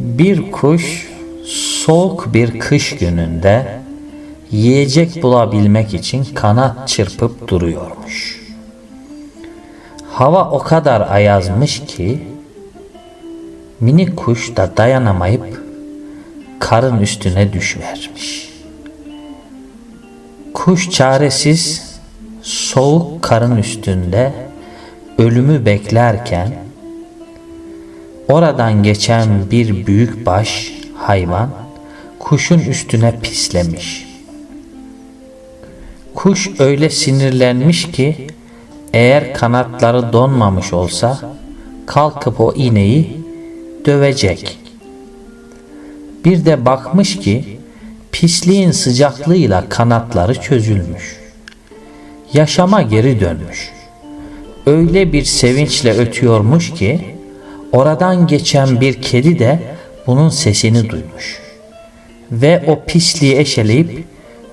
Bir kuş soğuk bir kış gününde yiyecek bulabilmek için kanat çırpıp duruyormuş. Hava o kadar ayazmış ki minik kuş da dayanamayıp karın üstüne düşvermiş. Kuş çaresiz soğuk karın üstünde ölümü beklerken oradan geçen bir büyük baş hayvan kuşun üstüne pislemiş. Kuş öyle sinirlenmiş ki eğer kanatları donmamış olsa kalkıp o ineği dövecek. Bir de bakmış ki pisliğin sıcaklığıyla kanatları çözülmüş. Yaşama geri dönmüş. Öyle bir sevinçle ötüyormuş ki oradan geçen bir kedi de bunun sesini duymuş. Ve o pisliği eşeleyip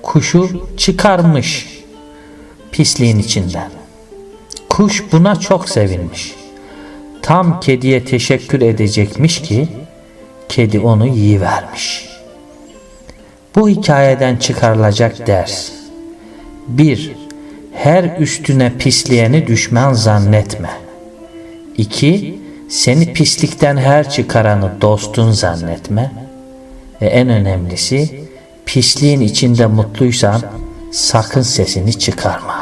kuşu çıkarmış pisliğin içinden. Kuş buna çok sevinmiş. Tam kediye teşekkür edecekmiş ki kedi onu yiyivermiş. Bu hikayeden çıkarılacak ders. 1. Her üstüne pisleyeni düşman zannetme. 2. Seni pislikten her çıkaranı dostun zannetme. Ve en önemlisi pisliğin içinde mutluysan sakın sesini çıkarma.